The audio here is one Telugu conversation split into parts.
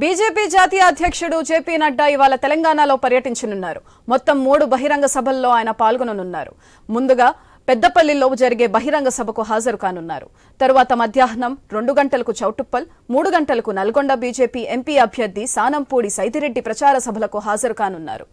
బీజేపీ జాతీయ అధ్యక్షుడు జేపీ నడ్డా ఇవాళ తెలంగాణలో పర్యటించనున్నారు. మొత్తం మూడు బహిరంగ సభల్లో ఆయన పాల్గొననున్నారు. ముందుగా పెద్దపల్లిలో జరిగే బహిరంగ సభకు హాజరు కానున్నారు. తరువాత మధ్యాహ్నం రెండు గంటలకు చౌటుప్పల్ మూడు గంటలకు నల్గొండ బీజేపీ ఎంపీ అభ్యర్థి సానంపూడి సైదిరెడ్డి ప్రచార సభలకు హాజరు కానున్నారు.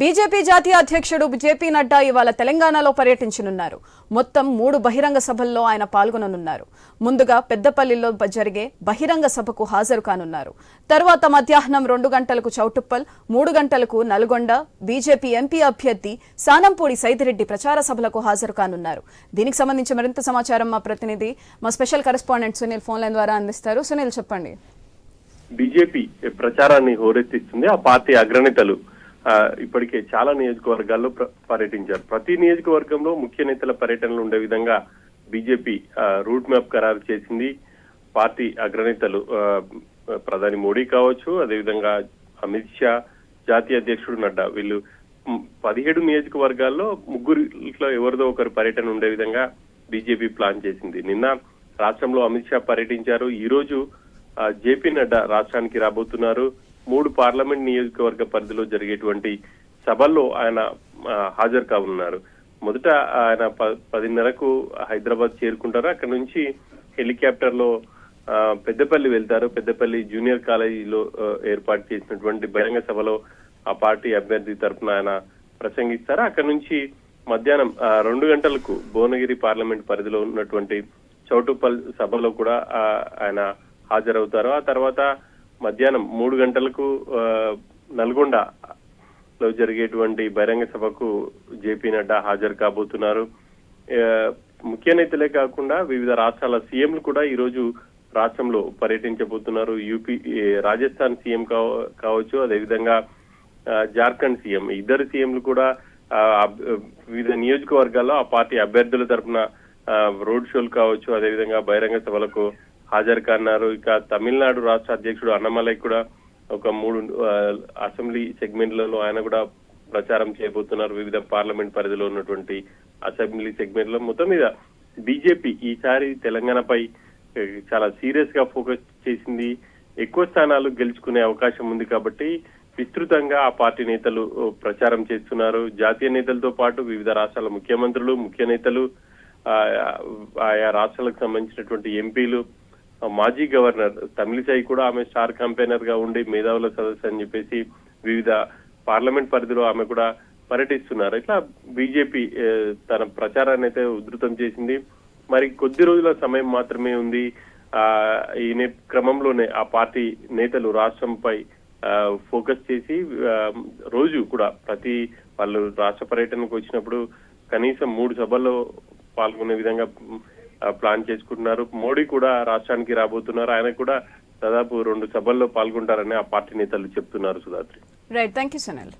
బీజేపీ జాతీయ అధ్యక్షుడు జేపీ నడ్డా ఇవాళ తెలంగాణలో పర్యటించనున్నారు. మొత్తం మూడు బహిరంగ సభల్లో ఆయన పాల్గొననున్నారు. ముందుగా పెద్దపల్లిలో జరిగే బహిరంగ సభకు హాజరు కానున్నారు. తర్వాత మధ్యాహ్నం రెండు గంటలకు చౌటుప్పల్ మూడు గంటలకు నల్గొండ బీజేపీ ఎంపీ అభ్యర్థి సానంపూడి సైదిరెడ్డి ప్రచార సభలకు హాజరు కానున్నారు. దీనికి సంబంధించి మరింత సమాచారం మా ప్రతినిధి మా special correspondent Sunil phone line ద్వారా అందిస్తారు. సునీల్ చెప్పండి. బీజేపీ ప్రచారాన్ని హోరెత్తిస్తుంది. ఆ పార్టీ అగ్రనేతలు ఇప్పటికే చాలా నియోజకవర్గాల్లో పర్యటించారు. ప్రతి నియోజకవర్గంలో ముఖ్య నేతల పర్యటనలు ఉండే విధంగా బీజేపీ రూట్ మ్యాప్ ఖరారు చేసింది. పార్టీ అగ్రనేతలు ఆ, ప్రధాని మోడీ కావచ్చు అదేవిధంగా అమిత్ షా జాతీయ అధ్యక్షుడు నడ్డా. వీళ్ళు పదిహేడు నియోజకవర్గాల్లో ముగ్గురిలో ఎవరిదో ఒకరు పర్యటన ఉండే విధంగా బీజేపీ ప్లాన్ చేసింది. నిన్న రాష్ట్రంలో అమిత్ షా పర్యటించారు. ఈ రోజు జేపీ నడ్డా రాష్ట్రానికి రాబోతున్నారు. మూడు పార్లమెంట్ నియోజకవర్గ పరిధిలో జరిగేటువంటి సభల్లో ఆయన హాజరు కానున్నారు. మొదట ఆయన ప- పదిన్నరకు హైదరాబాద్ చేరుకుంటారు. అక్కడ నుంచి హెలికాప్టర్లో పెద్దపల్లి వెళ్తారు. పెద్దపల్లి జూనియర్ కాలేజీలో ఏర్పాటు చేసినటువంటి బహిరంగ సభలో ఆ పార్టీ అభ్యర్థి తరఫున ఆయన ప్రసంగిస్తారు. అక్కడ నుంచి మధ్యాహ్నం రెండు గంటలకు భువనగిరి పార్లమెంట్ పరిధిలో ఉన్నటువంటి చౌటుపల్లి సభలో కూడా ఆయన హాజరవుతారు. ఆ తర్వాత మధ్యాహ్నం మూడు గంటలకు ఆ, నల్గొండ లో జరిగేటువంటి బహిరంగ సభకు జేపీ నడ్డా హాజరు కాబోతున్నారు. ముఖ్య నేతలే కాకుండా వివిధ రాష్ట్రాల సీఎంలు కూడా ఈరోజు రాష్ట్రంలో పర్యటించబోతున్నారు. యూపీ రాజస్థాన్ సీఎం కావచ్చు అదేవిధంగా ఆ, జార్ఖండ్ సీఎం. ఇద్దరు సీఎంలు కూడా వివిధ నియోజకవర్గాల్లో ఆ పార్టీ అభ్యర్థుల తరఫున రోడ్ షోలు కావచ్చు అదేవిధంగా బహిరంగ సభలకు హాజరు కాన్నారు ఇక తమిళనాడు రాష్ట్ర అధ్యక్షుడు అన్నమలై కూడా ఒక మూడు అసెంబ్లీ సెగ్మెంట్లలో ఆయన కూడా ప్రచారం చేయబోతున్నారు. వివిధ పార్లమెంట్ పరిధిలో ఉన్నటువంటి అసెంబ్లీ సెగ్మెంట్లో మొత్తం మీద బీజేపీ ఈసారి తెలంగాణపై చాలా సీరియస్గా ఫోకస్ చేసింది. ఎక్కువ స్థానాలు గెలుచుకునే అవకాశం ఉంది కాబట్టి విస్తృతంగా ఆ పార్టీ నేతలు ప్రచారం చేస్తున్నారు. జాతీయ నేతలతో పాటు వివిధ రాష్ట్రాల ముఖ్యమంత్రులు ముఖ్య నేతలు ఆయా రాష్ట్రాలకు సంబంధించినటువంటి ఎంపీలు మాజీ గవర్నర్ తమిళిసై కూడా ఆమె స్టార్ కంపెయినర్గా ఉండి మేధావుల సదస్సు అని చెప్పేసి వివిధ పార్లమెంట్ పరిధిలో ఆమె కూడా పర్యటిస్తున్నారు. ఇట్లా బీజేపీ తన ప్రచారాన్ని అయితే ఉధృతం చేసింది. మరి కొద్ది రోజుల సమయం మాత్రమే ఉంది. ఆ ఈ క్రమంలోనే ఆ పార్టీ నేతలు రాష్ట్రంపై ఫోకస్ చేసి రోజు కూడా ప్రతి వాళ్ళు రాష్ట్ర పర్యటనకు వచ్చినప్పుడు కనీసం మూడు సభల్లో పాల్గొనే విధంగా ప్లాన్ చేసుకుంటున్నారు. మోడీ కూడా రాష్ట్రానికి రాబోతున్నారు. ఆయన కూడా దాదాపు రెండు సభల్లో పాల్గొంటారని ఆ పార్టీ నేతలు చెప్తున్నారు Sudhatri right thank you Sunil